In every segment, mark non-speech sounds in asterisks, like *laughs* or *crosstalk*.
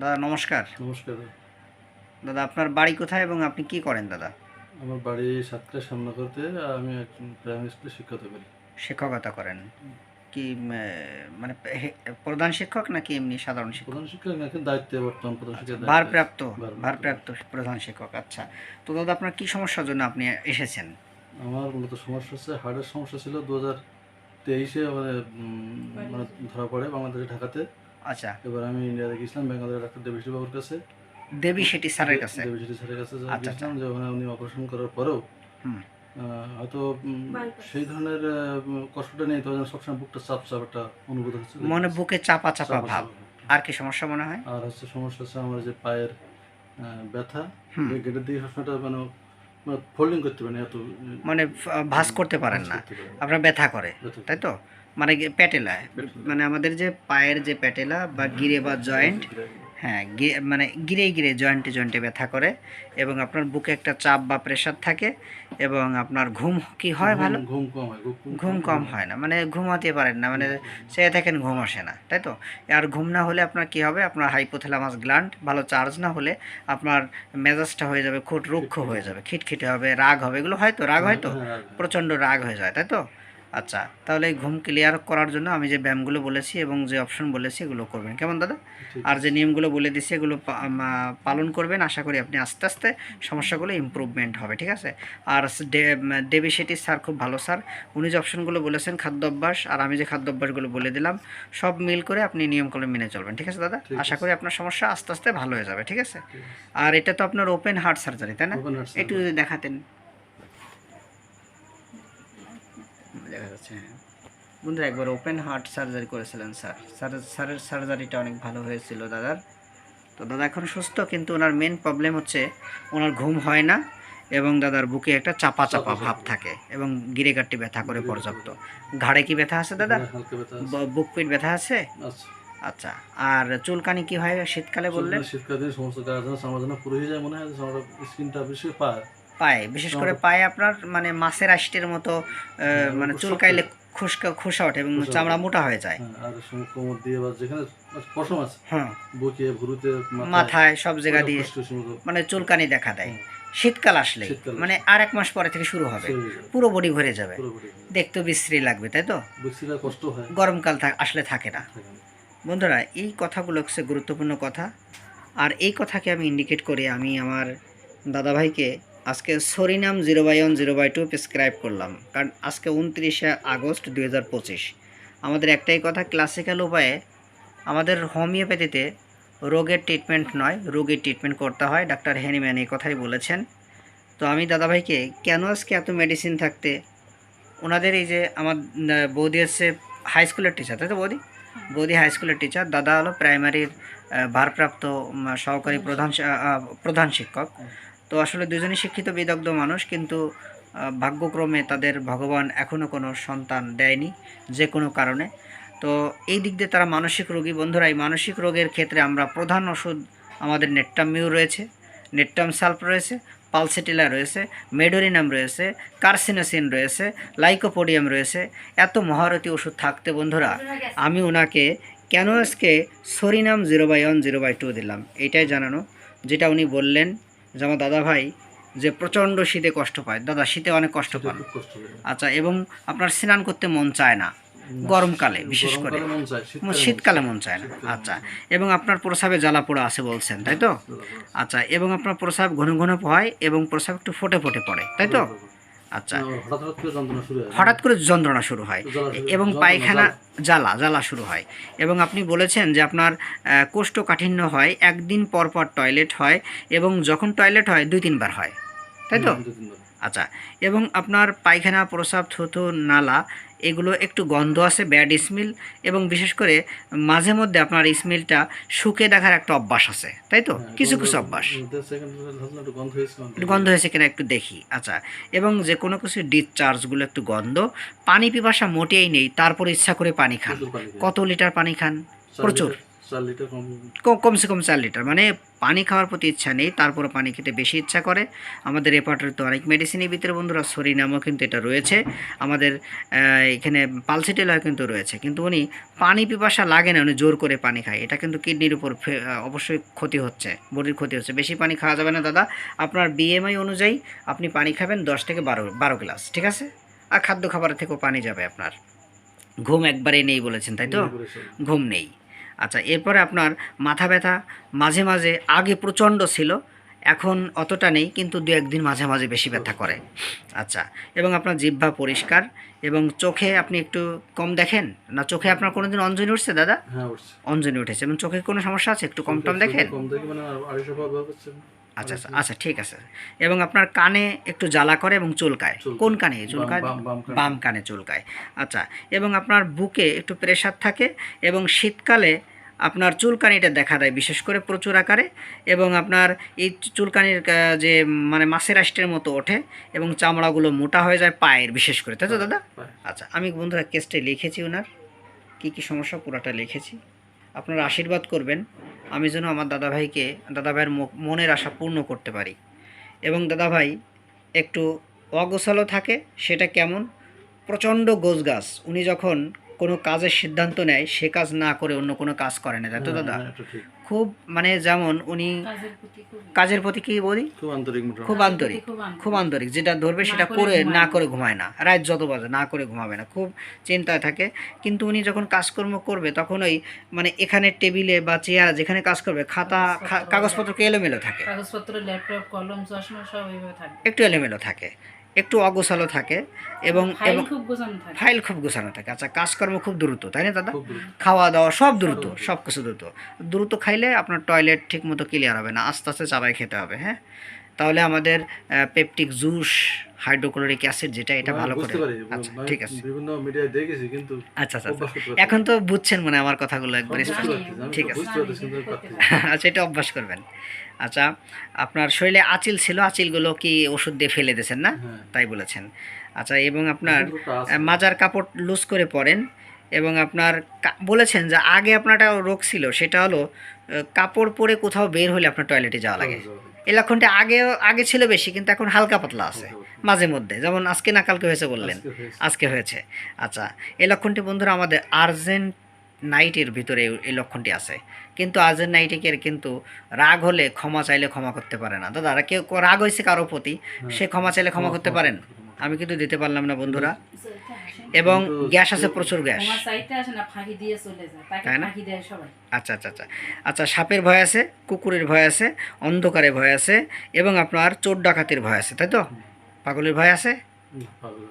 দাদা নমস্কার। নমস্কার। দাদা আপনার বাড়ি কোথায় এবং আপনি কি করেন দাদা? আমার বাড়ি সামনে করতে আমি একজন প্রাইমারি স্কুলে শিক্ষকতা করি। শিক্ষকতা করেন। কি মানে প্রধান শিক্ষক নাকি এমনি সাধারণ শিক্ষক? প্রধান শিক্ষক নাকি দায়িত্বে বর্তমান প্রধান শিক্ষক ভারপ্রাপ্ত ভারপ্রাপ্ত। ভারপ্রাপ্ত প্রধান শিক্ষক আচ্ছা। তো দাদা আপনার কি সমস্যার জন্য আপনি এসেছেন? আমার মূলত সমস্যা হচ্ছে হার্টের সমস্যা ছিল দু হাজার তেইশে মানে মানে ধরা পড়ে বাংলাদেশে ঢাকাতে। আচ্ছা। এবার আমি ইন্ডিয়াতে গেছিলাম বেঙ্গলের ডাক্তার দেবশ্রী বাবুর কাছে। দেবী সেটি স্যারের কাছে? দেবশ্রী স্যারের কাছে আচ্ছা, গেছিলাম যে ওখানে উনি অপারেশন করার পরেও হয়তো সেই ধরনের কষ্টটা নেই তখন সবসময় বুকটা চাপ চাপ একটা অনুভূত হচ্ছে। মনে বুকে চাপা চাপা ভাব। আর কি সমস্যা মনে হয়? আর হচ্ছে সমস্যা হচ্ছে আমার যে পায়ের ব্যথা। গেটের দিকে সবসময়টা মানে ফোল্ডিং করতে পারেন এত মানে ভাঁজ করতে পারেন না। আপনার ব্যথা করে। তাই তো? মানে প্যাটেলা। মানে আমাদের যে পায়ের যে প্যাটেলা বা গিরে বা জয়েন্ট হ্যাঁ মানে গিরে গিরে জয়েন্টে জয়েন্টে ব্যথা করে এবং আপনার বুকে একটা চাপ বা প্রেশার থাকে এবং আপনার ঘুম কি হয় ভালো? ঘুম- ঘুম কম হয় ঘুম কম হয়। না মানে ঘুমাতে পারেন না মানে সে থাকেন ঘুম আসে না তাই তো? আর ঘুম না হলে আপনার কি হবে? আপনার হাইপোথ্যালামাস গ্ল্যান্ড ভালো চার্জ না হলে আপনার মেজাজটা হয়ে যাবে খুব রুক্ষ হয়ে যাবে খিটখিটে হবে রাগ হবে এগুলো হয়তো রাগ হয়তো হ্যাঁ, প্রচণ্ড রাগ হয়ে যায় তাই তো? আচ্ছা তাহলে এই ঘুম ক্লিয়ার করার জন্য আমি যে ব্যায়ামগুলো বলেছি এবং যে অপশন বলেছি এগুলো করবেন। কেমন দাদা? আর যে নিয়মগুলো বলে দিছি এগুলো পালন করবেন। আশা করি আপনি আস্তে আস্তে সমস্যাগুলো ইমপ্রুভমেন্ট হবে ঠিক আছে? আর দেবী শেঠি স্যার খুব ভালো স্যার। উনি যে অপশনগুলো বলেছেন খাদ্যাভ্যাস আর আমি যে খাদ্যাভ্যাসগুলো বলে দিলাম সব মিল করে আপনি নিয়মগুলো মেনে চলবেন ঠিক আছে দাদা? আশা করি আপনার সমস্যা আস্তে আস্তে ভালো হয়ে যাবে ঠিক আছে? আর এটা তো আপনার ওপেন হার্ট সার্জারি তাই না? একটু যদি দেখাতেন। দেখা যাচ্ছে হ্যাঁ বন্ধুরা একবার ওপেন হার্ট সার্জারি করেছিলেন স্যার। স্যার স্যারের সার্জারিটা অনেক ভালো হয়েছিল দাদার। তো দাদা এখন সুস্থ কিন্তু ওনার মেন প্রবলেম হচ্ছে ওনার ঘুম হয় না এবং দাদার বুকে একটা চাপা চাপা ভাব থাকে এবং গিরে কাট্টি ব্যথা করে পর্যাপ্ত। ঘাড়ে কি ব্যথা আছে দাদা? হ্যাঁ, বুক পিঠ ব্যথা আছে? আচ্ছা আর চুলকানি কি হয় শীতকালে বললেন? শীতকালে- সমস্ত গাছ আমার জন্য পুরো হয়ে যায় মনে হয় স্কিনটা বেশি পায় পায়ে। বিশেষ করে পায়ে আপনার মানে মাছের আষ্টের মতো মানে চুলকাইলে খুশকা খোসা ওঠে এবং চামড়া মোটা হয়ে যায়। হ্যাঁ, আর কোমর দিয়ে বা যেখানে পশম আছে। হ্যাঁ। বুকে ভুরুতে মাথায় সব জায়গা দিয়ে মানে চুলকানি দেখা দেয়। শীতকাল আসলে মানে আর এক মাস পরে থেকে শুরু হবে। হয়ে। পুরো বডি ভরে যাবে। দেখতে বিশ্রী লাগবে তাই তো? কষ্ট হয়। গরমকাল আসলে থাকে না। বন্ধুরা এই কথাগুলো হচ্ছে গুরুত্বপূর্ণ কথা। আর এই কথাকে আমি ইন্ডিকেট করে আমি আমার দাদাভাইকে আজকে psorinum zero by one, zero by two prescribe করলাম। কারণ আজকে উনত্রিশে আগস্ট দুই হাজার পঁচিশ। আমাদের একটাই কথা ক্লাসিক্যাল উপায়ে আমাদের হোমিওপ্যাথিতে রোগের ট্রিটমেন্ট নয়, রোগের ট্রিটমেন্ট করতে হয়। ডাক্তার হ্যানিম্যান এই কথাই বলেছেন। তো আমি দাদাভাইকে, কেন আজকে এত মেডিসিন থাকতে? ওনাদের এই যে আমার বৌদি হচ্ছে হাই স্কুলের টিচার তাই তো বৌদি? বৌদি হাই স্কুলের টিচার দাদা হলো প্রাইমারির ভারপ্রাপ্ত সহকারী প্রধান প্রধান শিক্ষক। তো আসলে দুজনই শিক্ষিত, বিদগ্ধ মানুষ, কিন্তু ভাগ্যক্রমে তাদের ভগবান এখনও কোনো সন্তান দেয়নি, যে কোনো কারণে। তো এই দিক দিয়ে তারা মানসিক রোগী। বন্ধুরা, এই মানসিক রোগের ক্ষেত্রে আমরা প্রধান ওষুধ আমাদের নেট্টামিউ রয়েছে, নেট্টাম সাল্প রয়েছে, পালসেটিলা রয়েছে, মেডোরিনাম রয়েছে, কার্সিনোসিন রয়েছে, লাইকোপোডিয়াম রয়েছে। এত মহারথী ওষুধ থাকতে, বন্ধুরা, আমি ওনাকে আজকে psorinum zero by one, zero by two দিলাম? এটাই জানানো, যেটা উনি বললেন যে আমার দাদা ভাই যে প্রচণ্ড শীতে কষ্ট পায়। দাদা শীতে অনেক কষ্ট পান। আচ্ছা এবং আপনার স্নান করতে মন চায় না গরমকালে বিশেষ করে। শীতকালে মন চায় না। আচ্ছা এবং আপনার প্রসাবে জ্বালা পোড়া আছে বলছেন তাই তো? আচ্ছা এবং আপনার প্রসাব ঘন ঘন হয় এবং প্রসাব একটু ফোটে ফোটে পড়ে তাই তো? আচ্ছা। হঠাৎ করে যন্ত্রণা শুরু হয়। এবং পায়খানা জ্বালা। জ্বালা শুরু হয়। এবং আপনি বলেছেন যে আপনার কোষ্ঠকাঠিন্য হয় একদিন পর পর টয়লেট হয় এবং যখন টয়লেট হয় দুই তিনবার হয়। তাই তো। আচ্ছা। এবং আপনার পায়খানা প্রসাব থুথু নালা এগুলো একটু গন্ধ আছে ব্যাড স্মেল এবং বিশেষ করে মাঝে মধ্যে আপনার স্মেলটা শুকে দেখার একটা অভ্যাস আছে তাই তো? হ্যাঁ, কিছু কিছু অভ্যাস। গন্ধ হয়েছে, কিনা একটু দেখি আচ্ছা। এবং যে কোনো কিছু ডিসচার্জগুলো একটু গন্ধ পানি পিপাসা মোটেই নেই তারপর ইচ্ছা করে পানি খান। কত লিটার পানি খান? প্রচুর। চার লিটার কম কমসে কম চার লিটার। মানে পানি খাওয়ার প্রতি ইচ্ছা নেই তারপরে পানি খেতে বেশি ইচ্ছা করে। আমাদের রেপার্টের তো অনেক মেডিসিনের ভিতরে বন্ধুরা সরি নামও কিন্তু এটা রয়েছে। আমাদের এখানে পালসিটেলও কিন্তু রয়েছে। কিন্তু উনি পানি পিপাসা লাগে না উনি জোর করে পানি খায়। এটা কিন্তু কিডনির উপর অবশ্যই ক্ষতি হচ্ছে বডির ক্ষতি হচ্ছে। বেশি পানি খাওয়া যাবে না দাদা। আপনার বিএমআই অনুযায়ী আপনি পানি খাবেন দশ থেকে বারো বারো গ্লাস ঠিক আছে? আর খাদ্য খাবারের থেকেও পানি যাবে আপনার। ঘুম একবারেই নেই বলেছেন তাই তো? ঘুম নেই। আচ্ছা এরপরে আপনার মাথা ব্যথা মাঝে মাঝে আগে প্রচণ্ড ছিল এখন অতটা নেই কিন্তু দু একদিন মাঝে মাঝে বেশি ব্যথা করে। আচ্ছা এবং আপনার জিহ্বা পরিষ্কার এবং চোখে আপনি একটু কম দেখেন? না চোখে আপনার কোনো দিন অঞ্জনি উঠছে দাদা? অঞ্জনী অঞ্জনি উঠেছে এবং চোখে কোনো সমস্যা আছে? একটু কম টম দেখেন আচ্ছা আচ্ছা আচ্ছা ঠিক আছে। এবং আপনার কানে একটু জ্বালা করে এবং চুলকায়। কোন কানে? চুলকায়? বাম- বাম কানে। চুলকায়। আচ্ছা এবং আপনার বুকে একটু প্রেশার থাকে এবং শীতকালে আপনার চুলকানিটা দেখা দেয় বিশেষ করে প্রচুর আকারে। এবং আপনার এই চুলকানির যে মানে মাছের আষ্টের মতো ওঠে এবং চামড়াগুলো মোটা হয়ে যায় পায়ের বিশেষ করে। তাই তো দাদা? আচ্ছা আমি বন্ধুরা কেসটা লিখেছি ওনার। কী কী সমস্যা? পুরাটা লিখেছি। আপনারা আশীর্বাদ করবেন। আমি যেন আমার দাদাভাইকে দাদাভাইয়ের মনের আশা পূর্ণ করতে পারি। এবং দাদাভাই একটু অগোছালো থাকে সেটা কেমন? প্রচণ্ড গোজগাছ উনি যখন কোনো কাজের সিদ্ধান্ত নেয় সে কাজ না করে অন্য কোনো কাজ করে না তাই তো হ্যাঁ, দাদা? হ্যাঁ, খুব মানে যেমন উনি কাজের প্রতি প্রতি কী বলি? খুব আন্তরিক খুব আন্তরিক। খুব আন্তরিক। যেটা ধরবে সেটা করে না। করে ঘুমায় না। রাত যত বাজে না করে ঘুমাবে না। খুব চিন্তায় থাকে। কিন্তু উনি যখন কাজকর্ম করবে তখন ওই মানে এখানে টেবিলে বা চেয়ার যেখানে কাজ করবে খাতা খা- কাগজপত্র কি এলোমেলো থাকে? কাগজপত্র ল্যাপটপ কলম চশমা সব এইভাবে থাকে। একটু এলোমেলো থাকে। একটু অগোছালো থাকে এবং ফাইল এবং খুব গোছানো থাকে। ফাইল খুব গোছানো থাকে। আচ্ছা কাজকর্ম খুব দ্রুত তাই না দাদা? খাওয়া দাওয়া সব দ্রুত সব কিছু দ্রুত। দ্রুত খাইলে আপনার টয়লেট ঠিক মতো ক্লিয়ার হবে না আস্তে আস্তে চাবাই খেতে হবে হ্যাঁ? তাহলে আমাদের পেপটিক জুস হাইড্রোক্লোরিক অ্যাসিড যেটা এটা ভালো করে। আচ্ছা ঠিক আছে। বিভিন্ন মিডিয়ায় দেখেছি কিন্তু আচ্ছা আচ্ছা আচ্ছা। এখন তো বুঝছেন মানে আমার কথাগুলো একবার ঠিক আছে। *laughs* আচ্ছা এটা অভ্যাস করবেন। আচ্ছা আপনার শরীরে আচিল ছিল আচিলগুলো কি ওষুধ দিয়ে ফেলে দিয়েছেন না? হ্যাঁ। তাই বলেছেন। আচ্ছা এবং আপনার মাজার কাপড় লুজ করে পরেন এবং আপনার বলেছেন যে আগে আপনার একটা রোগ ছিল সেটা হলো কাপড় পরে কোথাও বের হলে আপনার টয়লেটে যাওয়া লাগে। এই লক্ষণটা আগে আগে ছিল বেশি কিন্তু এখন হালকা পাতলা আছে মাঝে মধ্যে। যেমন আজকে না কালকে হয়েছে বললেন। আজকে হয়েছে। আচ্ছা এই লক্ষণটি বন্ধুরা আমাদের আর্জেন্ট নাইটের ভিতরে এই- এই লক্ষণটি আছে। কিন্তু আর্জেন্ট নাইটিকের কিন্তু রাগ হলে ক্ষমা চাইলে ক্ষমা করতে পারে না। দাদা কেউ রাগ হয়েছে কারও প্রতি হ্যাঁ। সে ক্ষমা চাইলে ক্ষমা করতে পারেন? আমি কিন্তু দিতে পারলাম না বন্ধুরা। এবং গ্যাস আছে প্রচুর গ্যাস। তাই না? আচ্ছা আচ্ছা আচ্ছা। আচ্ছা সাপের ভয় আছে কুকুরের ভয় আছে অন্ধকারের ভয় আছে এবং আপনার চোর ডাকাতির ভয় আছে তাই তো? পাগলের ভয় আছে?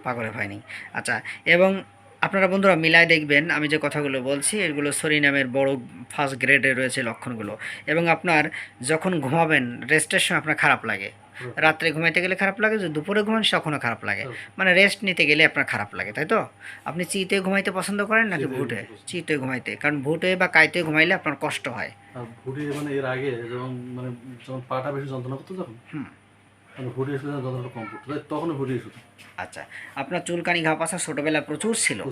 পাগলের ভয়। নেই। আচ্ছা এবং আপনারা বন্ধুরা মিলায় দেখবেন আমি যে কথাগুলো বলছি এগুলো সরিনামের বড় ফার্স্ট গ্রেডে রয়েছে লক্ষণগুলো। এবং আপনার যখন ঘুমাবেন রেস্টের সময় আপনার খারাপ লাগে। রাত্রে ঘুমাইতে গেলে খারাপ লাগে যদি দুপুরে ঘুমান তখনও খারাপ লাগে। মানে রেস্ট নিতে গেলে আপনার খারাপ লাগে তাই তো? আপনি চিতে ঘুমাইতে পছন্দ করেন নাকি ভুটে চিতে ঘুমাইতে কারণ ভুটে বা কাইতে ঘুমাইলে আপনার কষ্ট হয়। মানে এর আগে যখন মানে যখন পাটা বেশি যন্ত্রণা করতো তখন? হুম। মানে আচ্ছা আপনার চুলকানি ঘা পাশা ছোটোবেলা প্রচুর ছিল?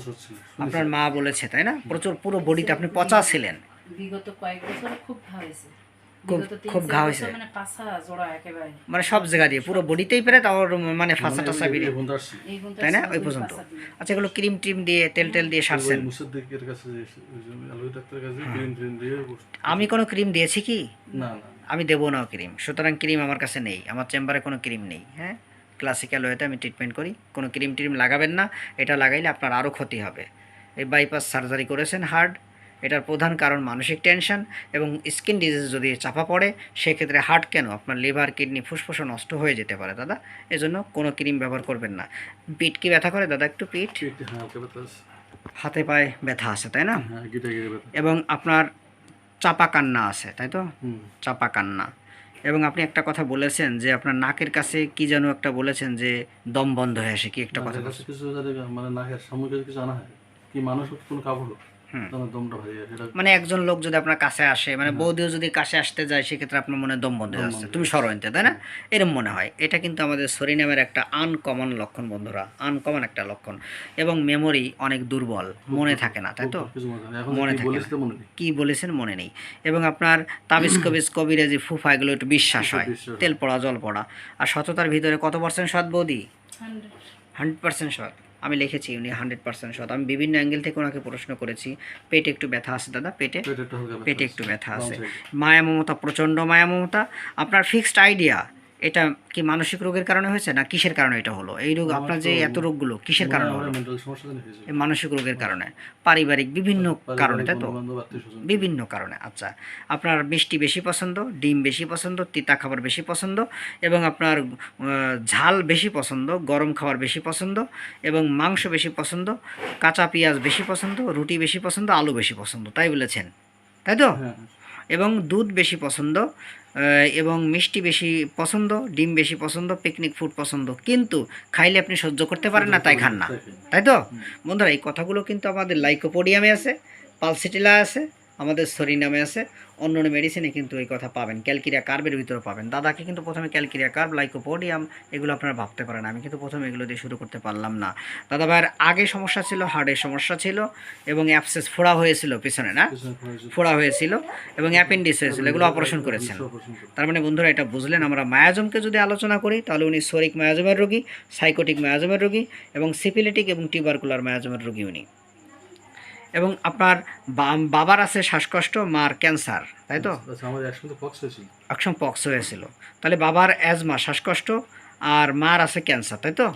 আপনার মা বলেছে তাই না? প্রচুর পুরো বডিতে আপনি পচা ছিলেন। বিগত কয়েক বছর খুব হয়েছে। খুব- খুব ঘা হয়েছে? মানে পাছা জোড়া একেবারে। মানে সব জায়গা দিয়ে পুরো বডিতেই পেরে তাও মানে ফাঁসা টাসা বেরিয়ে তাই না? ওই পর্যন্ত। আচ্ছা এগুলো ক্রিম টিম দিয়ে তেল টেল দিয়ে সারছেন। মুসের দিকের কাছে যে ওই যে আলোই ডাক্তারের কাছে ক্রিম ট্রিম দিয়ে বসে- আমি কোনো ক্রিম দিয়েছি কি? না না আমি দেবো না ক্রিম। সুতরাং ক্রিম আমার কাছে নেই। আমার চেম্বারে কোনো ক্রিম নেই হ্যাঁ? ক্লাসিক্যাল ওয়েতে আমি ট্রিটমেন্ট করি। কোনো ক্রিম ট্রিম লাগাবেন না। এটা লাগাইলে আপনার আরও ক্ষতি হবে। এই বাইপাস সার্জারি করেছেন হার্ট এটার প্রধান কারণ মানসিক টেনশন এবং স্কিন ডিজিজ যদি চাপা পড়ে সেক্ষেত্রে হার্ট কেন? আপনার লিভার কিডনি ফুসফুসও নষ্ট হয়ে যেতে পারে দাদা। এজন্য কোনো ক্রিম ব্যবহার করবেন না। পিঠ কি ব্যথা করে দাদা একটু পিঠ? হ্যাঁ হাতে পায়ে ব্যথা আছে তাই না? হ্যাঁ এবং আপনার চাপা কান্না আছে তাই তো? চাপা কান্না। এবং আপনি একটা কথা বলেছেন যে আপনার নাকের কাছে কি যেন একটা বলেছেন যে দম বন্ধ হয়ে আসে কি একটা কথা কিছু মানে নাকের সামনে কিছু আনা হয়। কি মানুষ কোনো কাপড় হয় মানে একজন লোক যদি আপনার কাছে আসে মানে বৌদিও যদি কাছে আসতে যায় সেক্ষেত্রে আপনার মনে দম বন্ধ হয়ে যাচ্ছে তুমি সরোইতে তাই না? এরম মনে হয়। এটা কিন্তু আমাদের সরিনামের একটা আনকমন লক্ষণ বন্ধুরা। আনকমন একটা লক্ষণ। এবং মেমোরি অনেক দুর্বল। মনে থাকে না তাই তো? মনে হয় মনে থাকে কি বলেছেন মনে নেই। এবং আপনার তাবিজ *clears throat* কবিজ কবিরাজি ফুফা এগুলো একটু বিশ্বাস হয়। তেল পড়া জল পড়া। আর সততার ভিতরে কত পার্সেন্ট সৎ বৌদি? হান্ড্রেড। পার্সেন্ট সৎ। আমি লিখেছি উনি হান্ড্রেড পার্সেন্ট সৎ। আমি বিভিন্ন অ্যাঙ্গেল থেকে ওনাকে প্রশ্ন করেছি পেটে একটু ব্যথা আছে দাদা? পেটে? পেটে একটু ব্যথা আছে। মায়া মমতা প্রচণ্ড মায়া মমতা আপনার ফিক্সড আইডিয়া এটা কি মানসিক রোগের কারণে হয়েছে না কিসের কারণে এটা হলো? এই রোগ আপনার যে এত রোগগুলো কিসের কারণে হলো? মানসিক রোগের কারণে পারিবারিক বিভিন্ন কারণে তাই তো? বিভিন্ন কারণে আচ্ছা। আপনার মিষ্টি বেশি পছন্দ ডিম বেশি পছন্দ তিতা খাবার বেশি পছন্দ এবং আপনার ঝাল বেশি পছন্দ গরম খাবার বেশি পছন্দ এবং মাংস বেশি পছন্দ কাঁচা পেঁয়াজ বেশি পছন্দ রুটি বেশি পছন্দ আলু বেশি পছন্দ তাই বলেছেন তাই তো? হ্যাঁ, এবং দুধ বেশি পছন্দ এবং মিষ্টি বেশি পছন্দ ডিম বেশি পছন্দ পিকনিক ফুড পছন্দ। কিন্তু খাইলে আপনি সহ্য করতে পারেন না তাই খান না। তাই তো? বন্ধুরা এই কথাগুলো কিন্তু আমাদের লাইকোপোডিয়ামে আছে পালসিটিলা আছে আমাদের শরীর নামে আছে অন্য অন্য মেডিসিনে কিন্তু এই কথা পাবেন। ক্যালকিরিয়া কার্বের ভিতরে পাবেন। দাদাকে কিন্তু প্রথমে ক্যালকিরিয়া কার্ব লাইকোপোডিয়াম এগুলো আপনারা ভাবতে পারেন। আমি কিন্তু প্রথমে এগুলো দিয়ে শুরু করতে পারলাম না। দাদা ভাইয়ের আগে সমস্যা ছিল হার্টের সমস্যা ছিল এবং অ্যাপসেস ফোড়া হয়েছিল পিছনে না? ফোড়া হয়েছিল। এবং অ্যাপেন্ডিস হয়েছিল। এগুলো অপারেশন করেছেন। অপারেশন করেছেন। তার মানে বন্ধুরা এটা বুঝলেন আমরা মায়াজমকে যদি আলোচনা করি তাহলে উনি সোরিক মায়াজমের রোগী সাইকোটিক মায়াজমের রোগী এবং সিপিলিটিক এবং টিউবারকুলার মায়াজমের রোগী উনি। এবং আপনার বাবার আছে শ্বাসকষ্ট মার ক্যান্সার তাই তো? আচ্ছা, একসঙ্গে পক্স হয়েছিল। একসম পক্স হয়েছিল। তাহলে বাবার অ্যাজমা শ্বাসকষ্ট আর মার আছে ক্যান্সার তাই তো?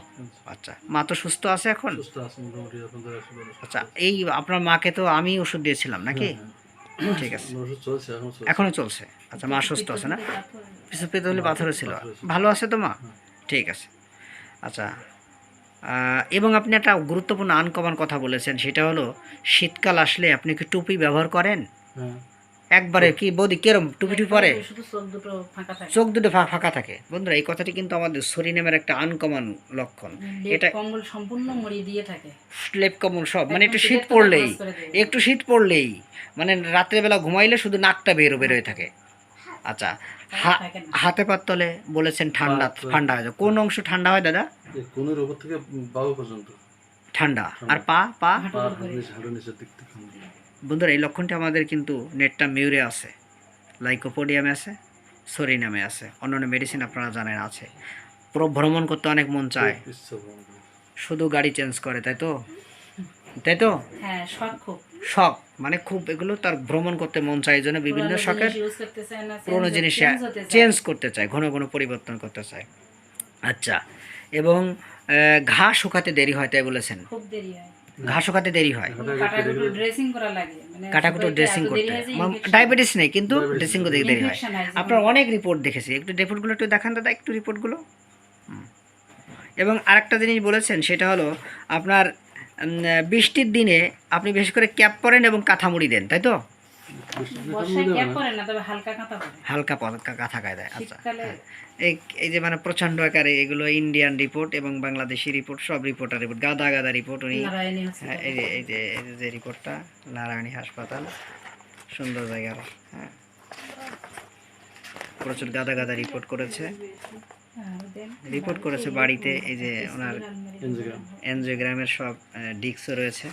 আচ্ছা। মা তো সুস্থ আছে এখন? আচ্ছা এই আপনার মাকে তো আমি ওষুধ দিয়েছিলাম নাকি? হ্যাঁ, ঠিক আছে। ওষুধ চলছে এখনও চলছে। আচ্ছা মা সুস্থ আছে না? কিছু পেতে হলে পাথর ছিল হয়েছিল। ভালো আছে তো মা? ঠিক আছে। আচ্ছা এবং আপনি একটা গুরুত্বপূর্ণ আনকমন কথা বলেছেন সেটা হলো শীতকাল আসলে আপনি কি টুপি ব্যবহার করেন? হ্যাঁ। একবারে কি বৌদি কেরম টুপি টুপি পরে? চোখ দুটো ফাঁকা থাকে। চোখ দুটো ফা- ফাঁকা থাকে। বন্ধুরা এই কথাটি কিন্তু আমাদের সরিনামের একটা আনকমন লক্ষণ। এটা- কম্বল সম্পূর্ণ মুড়িয়ে দিয়ে থাকে। স্লেপ কমন সব মানে একটু শীত পড়লেই। একটু শীত পড়লেই মানে রাত্রেবেলা ঘুমাইলে শুধু নাকটা বেরো বেরোয় থাকে। আচ্ছা হা- হাতে পাত তলে বলেছেন ঠান্ডা ঠান্ডা হয়ে কোন অংশ ঠান্ডা হয় দাদা? কোনের উপর থেকে বাহু পর্যন্ত। ঠান্ডা। আর পা পা? বন্ধুরা এই লক্ষণটি আমাদের কিন্তু নেটটা মিউরে আছে লাইকোপোডিয়ামে আছে সরিনামে আছে অন্যান্য মেডিসিন আপনারা জানেন আছে। পুরো ভ্রমণ করতে অনেক মন চায়। শুধু গাড়ি চেঞ্জ করে তাই তো? তাই তো? হ্যাঁ শখ খুব। শখ মানে খুব এগুলো তার ভ্রমণ করতে মন চায় জন্য বিভিন্ন শখের পুরোনো জিনিস। চেঞ্জ করতে চায় ঘন ঘন পরিবর্তন করতে চায়। আচ্ছা এবং ঘা শুকাতে দেরি হয় তাই বলেছেন? খুব দেরি হয়। ঘা শুকাতে দেরি হয়? কাটাকুটো ড্রেসিং করা লাগে মানে করতে। হয় ডায়াবেটিস নেই কিন্তু ড্রেসিং করতে দেরি হয়। আপনার অনেক রিপোর্ট দেখেছি। একটু রিপোর্টগুলো একটু দেখান দাদা একটু রিপোর্টগুলো। এবং আরেকটা জিনিস বলেছেন সেটা হলো আপনার বৃষ্টির দিনে আপনি বেশি করে ক্যাপ পরেন এবং কাঁথা মুড়ি দেন তাই তো? হালকা কাঁথা পরে হালকা কাঁথা গায়ে দেয় আচ্ছা। হ্যাঁ। এই যে মানে প্রচণ্ড আকারে এগুলো ইন্ডিয়ান রিপোর্ট এবং বাংলাদেশি রিপোর্ট সব রিপোর্টার রিপোর্ট গাদা গাদা রিপোর্ট উনি হ্যাঁ, এই যে এই যে এই যে- রিপোর্টটা নারায়ণী হাসপাতাল সুন্দর জায়গার হ্যাঁ। প্রচুর গাদা গাদা রিপোর্ট করেছে। রিপোর্ট করেছে বাড়িতে এই যে ওনার এনজিওগ্রাম। এনজিওগ্রামের সব ডিস্কও রয়েছে।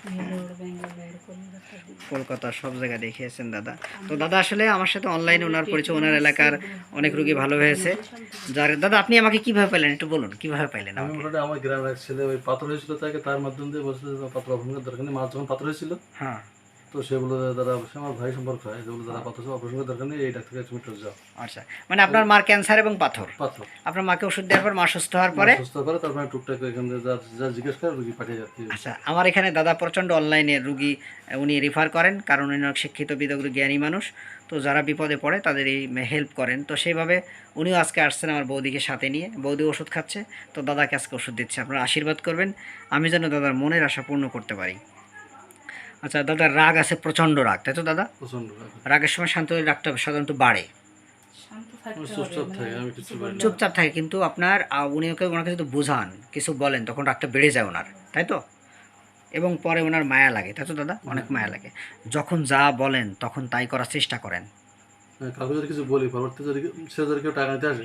কলকাতা, সব জায়গায় দেখিয়েছেন দাদা। তো দাদা আসলে আমার সাথে অনলাইনে ওনার পরিচয় ওনার এলাকার অনেক রুগী ভালো হয়েছে। যার দাদা আপনি আমাকে কীভাবে পাইলেন? একটু বলুন কীভাবে পাইলেন আমাকে? আমার গ্রামের ছেলে ওই পাথর হয়েছিল তাকে তার মাধ্যম দিয়ে বলছিল পাথর দরকার নেই। মার যখন পাথর হয়েছিল হ্যাঁ। তো সেগুলো দাদা সে আমার ভাই সম্পর্ক হয় যেগুলো দাদা পাথর অপারেশন দরকার নেই এই ডাক্তার কাছে তুমি যাও। আচ্ছা মানে আপনার মার ক্যান্সার এবং পাথর? পাথর। আপনার মাকে ওষুধ দেওয়ার পর মা সুস্থ হওয়ার পরে? সুস্থ করে তারপরে টুকটাক এখান যা যা জিজ্ঞেস করে রুগী পাঠিয়ে যাচ্ছি। আচ্ছা আমার এখানে দাদা প্রচণ্ড অনলাইনে রুগী উনি রেফার করেন কারণ উনি অনেক শিক্ষিত বিদগ্ধ জ্ঞানী মানুষ। তো যারা বিপদে পড়ে তাদের এই হেল্প করেন। তো সেইভাবে উনিও আজকে আসছেন আমার বৌদিকে সাথে নিয়ে। বৌদি ওষুধ খাচ্ছে তো দাদাকে আজকে ওষুধ দিচ্ছে। আপনারা আশীর্বাদ করবেন। আমি যেন দাদার মনের আশা পূর্ণ করতে পারি। আচ্ছা দাদার রাগ আছে প্রচণ্ড রাগ তাই তো দাদা? প্রচণ্ড রাগের সময় শান্ত হলে রাগটা সাধারণত বাড়ে। চুপচাপ মানে থাকি, চুপচাপ থাকে কিন্তু আপনার উনি ওকে ওনাকে যদি বোঝান কিছু বলেন তখন রাগটা বেড়ে যায় ওনার তাই তো? এবং পরে ওনার মায়া লাগে তাই তো দাদা? অনেক মায়া লাগে। যখন যা বলেন তখন তাই করার চেষ্টা করেন। হ্যাঁ, কাউকে যদি কিছু বলি পরবর্তী যদি সে যদি কেউ টাকা নিতে আসে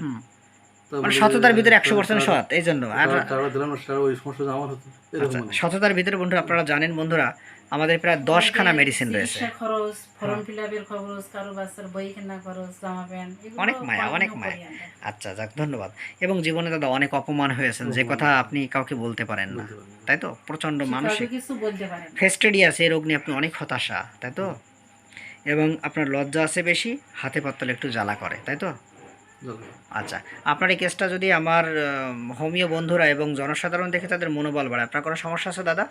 মানে সততার ভিতরে একশো পার্সেন্ট সৎ এই জন্য। আর আচ্ছা, মানে। সততার ভিতরে বন্ধুরা আপনারা জানেন বন্ধুরা আমাদের প্রায় দশখানা মেডিসিন রয়েছে। খরচ ফর্ম ফিল আপের খরচ কারও বাচ্চার বই কেনা খরচ জামা প্যান্ট অনেক মায়া, অনেক মায়া। আচ্ছা যাক ধন্যবাদ। এবং জীবনে দাদা অনেক অপমান হয়েছেন যে কথা আপনি কাউকে বলতে পারেন না। তাই তো? প্রচণ্ড মানসিক। কিছু বলতে পারেন না। ফেস্টেডিয়াস এই রোগ নিয়ে আপনি অনেক হতাশা তাই তো? এবং আপনার লজ্জা আছে বেশি হাতে পাতলে একটু জ্বালা করে তাই তো। আচ্ছা আপনার এই কেসটা যদি আমার আম, হোমিও বন্ধুরা এবং জনসাধারণ দেখে তাদের মনোবল বাড়ায় আপনার কোনো সমস্যা আছে দাদা?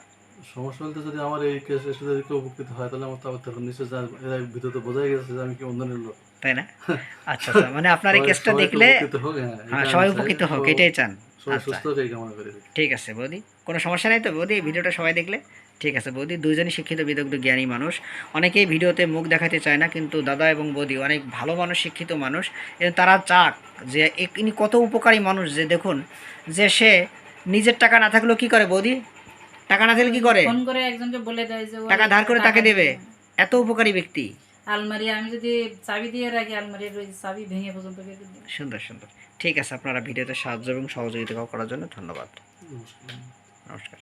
সমস্যা বলতে যদি আমার এই কেস এসে যদি কেউ উপকৃত হয় তাহলে আমার তো নিশ্চয় এর এরা ভিতরে বোঝাই গেছে যে আমি কি অন্ধনের লোক তাই না? আচ্ছা আচ্ছা মানে আপনার এই কেসটা দেখলে হ্যাঁ, হ্যাঁ সবাই উপকৃত হোক এটাই চান। সবাই আচ্ছা সুস্থ কামনা করি। ঠিক আছে বৌদি। কোনো সমস্যা নেই তো বৌদি? ভিডিওটা সবাই দেখলে? ঠিক আছে বৌদি। দুজনই শিক্ষিত বিদগ্ধ জ্ঞানী মানুষ। অনেকেই ভিডিওতে মুখ দেখাতে চায় না কিন্তু দাদা এবং বৌদি অনেক ভালো মানুষ শিক্ষিত মানুষ। এবং তারা চাক যে ইনি কত উপকারী মানুষ যে দেখুন যে সে নিজের টাকা না থাকলেও কি করে বৌদি? টাকা না থাকলে কি করে? ফোন করে একজনকে বলে দেয় যে টাকা ধার করে তাকে দেবে। এত উপকারী ব্যক্তি। আলমারি আমি যদি চাবি দিয়ে রাখি আলমারির ওই চাবি ভেঙে পর্যন্ত বের করে সুন্দর সুন্দর। ঠিক আছে আপনারা ভিডিওতে সাহায্য এবং সহযোগিতা করার জন্য ধন্যবাদ। নমস্কার। নমস্কার।